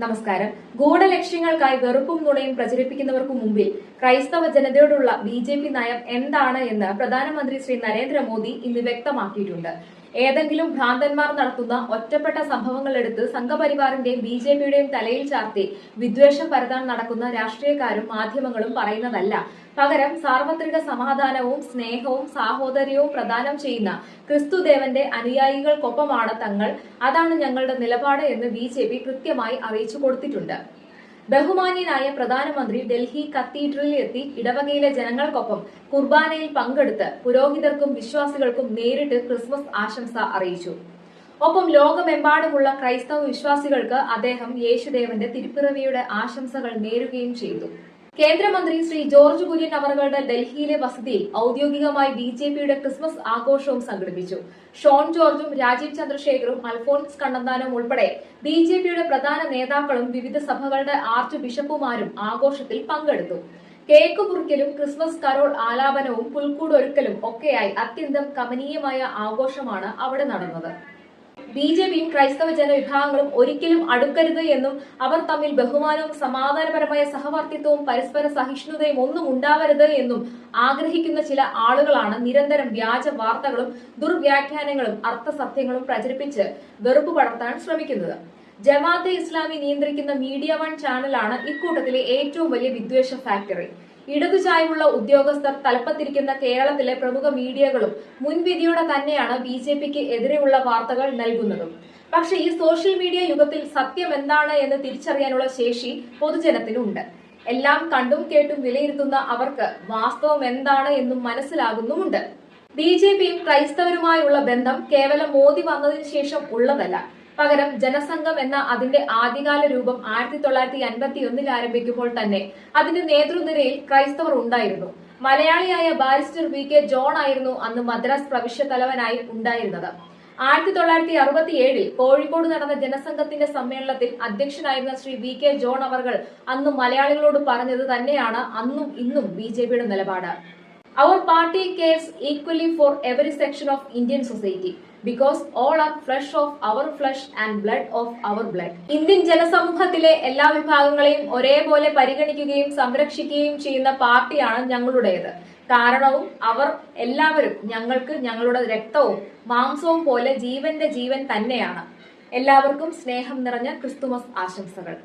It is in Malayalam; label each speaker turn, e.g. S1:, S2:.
S1: നമസ്കാരം. ഗൂഢലക്ഷ്യങ്ങൾക്കായി വെറുപ്പും നുണയും പ്രചരിപ്പിക്കുന്നവർക്ക് മുമ്പിൽ ക്രൈസ്തവ ജനതയോടുള്ള ബി നയം എന്താണ് എന്ന് പ്രധാനമന്ത്രി ശ്രീ നരേന്ദ്രമോദി ഇന്ന് വ്യക്തമാക്കിയിട്ടുണ്ട്. ഏതെങ്കിലും ഭ്രാന്തന്മാർ നടത്തുന്ന ഒറ്റപ്പെട്ട സംഭവങ്ങൾ എടുത്ത് സംഘപരിവാറിന്റെയും ബി ജെ പിയുടെയും തലയിൽ ചാർത്തി വിദ്വേഷം പരതാൻ നടക്കുന്ന രാഷ്ട്രീയക്കാരും മാധ്യമങ്ങളും പറയുന്നതല്ല. പകരം സാർവത്രിക സമാധാനവും സ്നേഹവും സാഹോദര്യവും പ്രദാനം ചെയ്യുന്ന ക്രിസ്തുദേവന്റെ അനുയായികൾക്കൊപ്പമാണ് തങ്ങൾ. അതാണ് ഞങ്ങളുടെ നിലപാട് എന്ന് ബി കൃത്യമായി അറിയിച്ചു കൊടുത്തിട്ടുണ്ട്. ബഹുമാന്യനായ പ്രധാനമന്ത്രി ഡൽഹി കത്തീഡ്രലിൽ എത്തി ഇടവകയിലെ ജനങ്ങൾക്കൊപ്പം കുർബാനയിൽ പങ്കെടുത്ത് പുരോഹിതർക്കും വിശ്വാസികൾക്കും നേരിട്ട് ക്രിസ്മസ് ആശംസ അറിയിച്ചു. ഒപ്പം ലോകമെമ്പാടുമുള്ള ക്രൈസ്തവ വിശ്വാസികൾക്ക് അദ്ദേഹം യേശുദേവന്റെ തിരുപ്പിറവിയുടെ ആശംസകൾ നേരുകയും ചെയ്തു. കേന്ദ്രമന്ത്രി ശ്രീ ജോർജ് കുര്യൻ അവർകളുടെ ഡൽഹിയിലെ വസതിയിൽ ഔദ്യോഗികമായി ബി ജെ പിയുടെ ക്രിസ്മസ് ആഘോഷവും സംഘടിപ്പിച്ചു. ഷോൺ ജോർജും രാജീവ് ചന്ദ്രശേഖറും അൽഫോൺസ് കണ്ണന്താനും ഉൾപ്പെടെ ബി ജെ പിയുടെ പ്രധാന നേതാക്കളും വിവിധ സഭകളുടെ ആർച്ച് ബിഷപ്പുമാരും ആഘോഷത്തിൽ പങ്കെടുത്തു. കേക്ക് മുറിക്കലും ക്രിസ്മസ് കരോൾ ആലാപനവും പുൽക്കൂടൊരുക്കലും ഒക്കെയായി അത്യന്തം കമനീയമായ ആഘോഷമാണ് അവിടെ നടന്നത്. ബി ജെ പിയും ക്രൈസ്തവ ജനവിഭാഗങ്ങളും ഒരിക്കലും അടുക്കരുത് എന്നും അവർ തമ്മിൽ ബഹുമാനവും സമാധാനപരമായ സഹവർത്തിത്വവും പരസ്പര സഹിഷ്ണുതയും ഒന്നും ഉണ്ടാവരുത് എന്നും ആഗ്രഹിക്കുന്ന ചില ആളുകളാണ് നിരന്തരം വ്യാജ വാർത്തകളും ദുർവ്യാഖ്യാനങ്ങളും അർത്ഥസത്യങ്ങളും പ്രചരിപ്പിച്ച് വെറുപ്പ് പടർത്താൻ ശ്രമിക്കുന്നത്. ജമാഅത്തെ ഇസ്ലാമി നിയന്ത്രിക്കുന്ന മീഡിയ വൺ ചാനലാണ് ഇക്കൂട്ടത്തിലെ ഏറ്റവും വലിയ വിദ്വേഷ ഫാക്ടറി. ഇടതു ചായ്വുള്ള ഉദ്യോഗസ്ഥർ തലപ്പത്തിരിക്കുന്ന കേരളത്തിലെ പ്രമുഖ മീഡിയകളും മുൻവിധിയോടെ തന്നെയാണ് ബി ജെ പിക്ക് എതിരെയുള്ള വാർത്തകൾ നൽകുന്നതും. പക്ഷേ ഈ സോഷ്യൽ മീഡിയ യുഗത്തിൽ സത്യം എന്താണ് എന്ന് തിരിച്ചറിയാനുള്ള ശേഷി പൊതുജനത്തിനുണ്ട്. എല്ലാം കണ്ടും കേട്ടും വിലയിരുത്തുന്ന അവർക്ക് വാസ്തവം എന്താണ് എന്നും മനസ്സിലാകുന്നുമുണ്ട്. ബി ജെ പിയും ക്രൈസ്തവരുമായുള്ള ബന്ധം കേവലം മോദി വന്നതിന് ശേഷം ഉള്ളതല്ല. പകരം ജനസംഘം എന്ന അതിന്റെ ആദ്യകാല രൂപം ആയിരത്തി തൊള്ളായിരത്തി അൻപത്തി ഒന്നിൽ ആരംഭിക്കുമ്പോൾ തന്നെ അതിന്റെ നേതൃനിരയിൽ ക്രൈസ്തവർ ഉണ്ടായിരുന്നു. മലയാളിയായ ബാരിസ്റ്റർ വി കെ ജോൺ ആയിരുന്നു അന്ന് മദ്രാസ് പ്രവിശ്യ തലവനായി ഉണ്ടായിരുന്നത്. ആയിരത്തി തൊള്ളായിരത്തി അറുപത്തി ഏഴിൽ കോഴിക്കോട് നടന്ന ജനസംഘത്തിന്റെ സമ്മേളനത്തിൽ അധ്യക്ഷനായിരുന്ന ശ്രീ വി കെ ജോൺ അവർകൾ അന്ന് മലയാളികളോട് പറഞ്ഞത് തന്നെയാണ് അന്നും ഇന്നും ബി നിലപാട്. Our party cares equally for every section of Indian society because all are flesh of our flesh and blood of our blood Indian ജനസമൂഹത്തിലെ എല്ലാ വിഭാഗങ്ങളെയും ഒരേപോലെ പരിഗണിക്കുകയും സംരക്ഷിക്കുകയും ചെയ്യുന്ന പാർട്ടിയാണ് ഞങ്ങളുടേത്. കാരണവും അവർ എല്ലാവരും ഞങ്ങൾക്ക് ഞങ്ങളുടെ രക്തവും മാംസവും പോലെ ജീവന്റെ ജീവൻ തന്നെയാണ്. എല്ലാവർക്കും സ്നേഹം നിറഞ്ഞ ക്രിസ്തുമസ് ആശംസകൾ.